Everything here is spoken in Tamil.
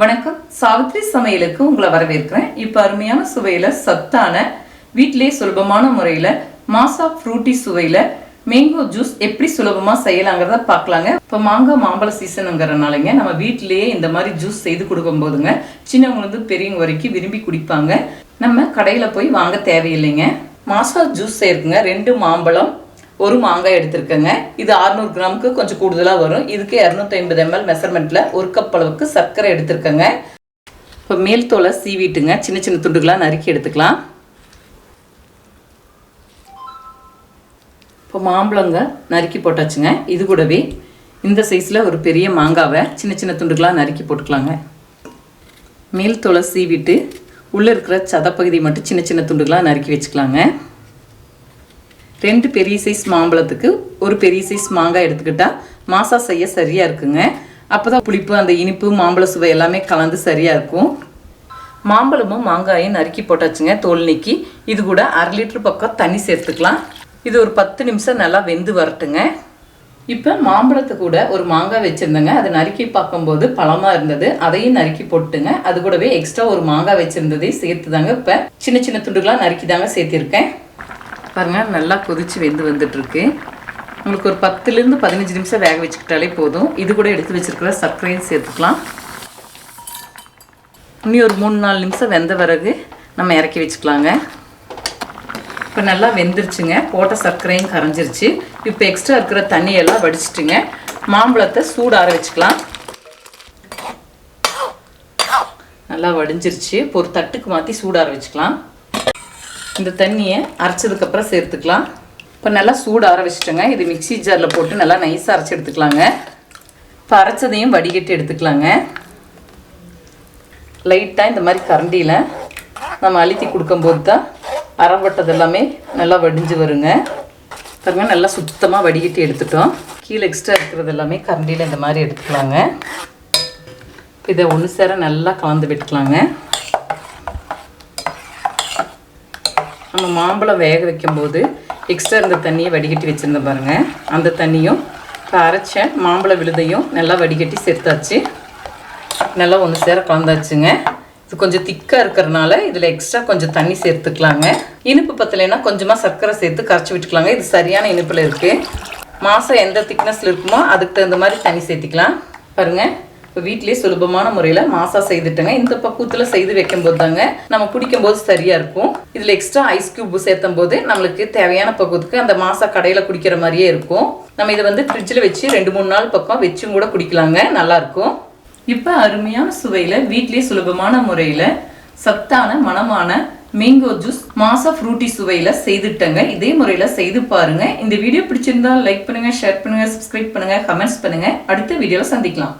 வணக்கம். சாவித்ரி சமையலுக்கு உங்களை வரவேற்கிறேன். இப்போ அருமையான சுவையில் சத்தான வீட்டிலேயே சுலபமான முறையில் மாசா ஃப்ரூட்டி சுவையில் மேங்கோ ஜூஸ் எப்படி சுலபமாக செய்யலாங்கிறத பார்க்கலாங்க. இப்போ மாங்காய் மாம்பழ சீசனுங்கிறனாலங்க நம்ம வீட்டிலேயே இந்த மாதிரி ஜூஸ் செய்து கொடுக்கும் போதுங்க சின்னவங்களுக்கு பெரியவங்க வரைக்கும் விரும்பி குடிப்பாங்க. நம்ம கடையில் போய் வாங்க தேவையில்லைங்க. மாசா ஜூஸ் செய்யறதுங்க ரெண்டு மாம்பழம் ஒரு மாங்காய் எடுத்திருக்கேங்க. இது 600 கிராமுக்கு கொஞ்சம் கூடுதலாக வரும். இதுக்கு இரநூத்தி ஐம்பது எம்எல் மெஷர்மெண்ட்டில் ஒரு கப் அளவுக்கு சர்க்கரை எடுத்திருக்கேங்க. இப்போ மேல் தோலை சீவிட்டுங்க. சின்ன சின்ன துண்டுகளாக நறுக்கி எடுத்துக்கலாம். இப்போ மாம்பழங்க நறுக்கி போட்டாச்சுங்க. இது கூடவே இந்த சைஸில் ஒரு பெரிய மாங்காவை சின்ன சின்ன துண்டுகளாக நறுக்கி போட்டுக்கலாங்க. மேல் தோலை சீவிட்டு உள்ளே இருக்கிற சதப்பகுதி மட்டும் சின்ன சின்ன துண்டுகளாக நறுக்கி வச்சுக்கலாங்க. ரெண்டு பெரிய சைஸ் மாம்பழத்துக்கு ஒரு பெரிய சைஸ் மாங்காய் எடுத்துக்கிட்டால் மாசா செய்ய சரியாக இருக்குங்க. அப்போ தான் புளிப்பு அந்த இனிப்பு மாம்பழ சுவை எல்லாமே கலந்து சரியாக இருக்கும். மாம்பழமும் மாங்காயும் நறுக்கி போட்டாச்சுங்க தோல் நீக்கி. இது கூட அரை லிட்டர் பக்கம் தண்ணி சேர்த்துக்கலாம். இது ஒரு பத்து நிமிஷம் நல்லா வெந்து வரட்டுங்க. இப்போ மாம்பழத்து கூட ஒரு மாங்காய் வச்சுருந்தேங்க. அதை நறுக்கி பார்க்கும்போது பழமாக இருந்தது. அதையும் நறுக்கி போட்டுங்க அது கூடவே எக்ஸ்ட்ரா ஒரு மாங்காய் வச்சுருந்ததையும் சேர்த்து தாங்க இப்போ சின்ன சின்ன துண்டுகளாக நறுக்கி தாங்க சேர்த்திருக்கேன். பாருங்கள் நல்லா கொதித்து வெந்து வந்துட்டுருக்கு. உங்களுக்கு ஒரு பத்துலேருந்து பதினஞ்சு நிமிஷம் வேக வச்சுக்கிட்டாலே போதும். இது கூட எடுத்து வச்சிருக்கிற சர்க்கரையும் சேர்த்துக்கலாம். இன்னும் ஒரு மூணு நாலு நிமிஷம் வெந்த பிறகு நம்ம இறக்கி வச்சுக்கலாங்க. இப்போ நல்லா வெந்துருச்சுங்க. போட்ட சர்க்கரையும் கரைஞ்சிருச்சு. இப்போ எக்ஸ்ட்ரா இருக்கிற தண்ணியெல்லாம் வடிச்சிட்டுங்க. மாம்பழத்தை சூடார வச்சுக்கலாம். நல்லா வடிஞ்சிருச்சு. இப்போ ஒரு தட்டுக்கு மாற்றி சூடார வச்சுக்கலாம். இந்த தண்ணியை அரைச்சதுக்கப்புறம் சேர்த்துக்கலாம். இப்போ நல்லா சூடு ஆற வச்சுட்டோங்க. இது மிக்ஸி ஜாரில் போட்டு நல்லா நைஸாக அரைச்சி எடுத்துக்கலாங்க. இப்போ அரைச்சதையும் வடிகட்டி எடுத்துக்கலாங்க. லைட்டாக இந்த மாதிரி கரண்டியில் நம்ம அழுத்தி கொடுக்கும்போது தான் அரைப்பட்டது எல்லாமே நல்லா வடிஞ்சு வருங்க. பாருங்க நல்லா சுத்தமாக வடிகட்டி எடுத்துட்டோம். கீழே எக்ஸ்ட்ரா இருக்கிறது எல்லாமே கரண்டியில் இந்த மாதிரி எடுத்துக்கலாங்க. இதை ஒன்று சேர நல்லா கலந்து விட்டுக்கலாங்க. நம்ம மாம்பழம் வேக வைக்கும்போது எக்ஸ்ட்ரா இருந்த தண்ணியை வடிகட்டி வச்சுருந்தேன் பாருங்கள் அந்த தண்ணியும் இப்போ அரைச்ச மாம்பழ விழுதையும் நல்லா வடிகட்டி சேர்த்தாச்சு. நல்லா ஒன்று சேர கலந்தாச்சுங்க. இது கொஞ்சம் திக்காக இருக்கிறனால இதில் எக்ஸ்ட்ரா கொஞ்சம் தண்ணி சேர்த்துக்கலாங்க. இனிப்பு பத்தலைன்னா கொஞ்சமாக சர்க்கரை சேர்த்து கரைச்சி விட்டுக்கலாங்க. இது சரியான இனிப்பில் இருக்குது மாதம் எந்த திக்னஸில் இருக்குமோ அதுக்கு தகுந்த மாதிரி தண்ணி சேர்த்திக்கலாம். பாருங்கள் இப்போ வீட்லேயே சுலபமான முறையில் மாசா செய்துட்டேங்க. இந்த பக்குவத்தில் செய்து வைக்கும்போது தாங்க நம்ம குடிக்கும்போது சரியாக இருக்கும். இதில் எக்ஸ்ட்ரா ஐஸ் கியூப் சேர்த்தும் போது நம்மளுக்கு தேவையான பக்குவத்துக்கு அந்த மாசா கடையில் குடிக்கிற மாதிரியே இருக்கும். நம்ம இதை வந்து ஃப்ரிட்ஜில் வச்சு ரெண்டு மூணு நாள் பக்கம் வச்சும் கூட குடிக்கலாங்க. நல்லாயிருக்கும் இப்போ அருமையான சுவையில் வீட்டிலேயே சுலபமான முறையில் சத்தான மணமான மேங்கோ ஜூஸ் மாசா ஃப்ரூட்டி சுவையில் செய்துட்டேங்க. இதே முறையில் செய்து பாருங்க. இந்த வீடியோ பிடிச்சிருந்தா லைக் பண்ணுங்க ஷேர் பண்ணுங்க சப்ஸ்கிரைப் பண்ணுங்க கமெண்ட்ஸ் பண்ணுங்க. அடுத்த வீடியோவில் சந்திக்கலாம்.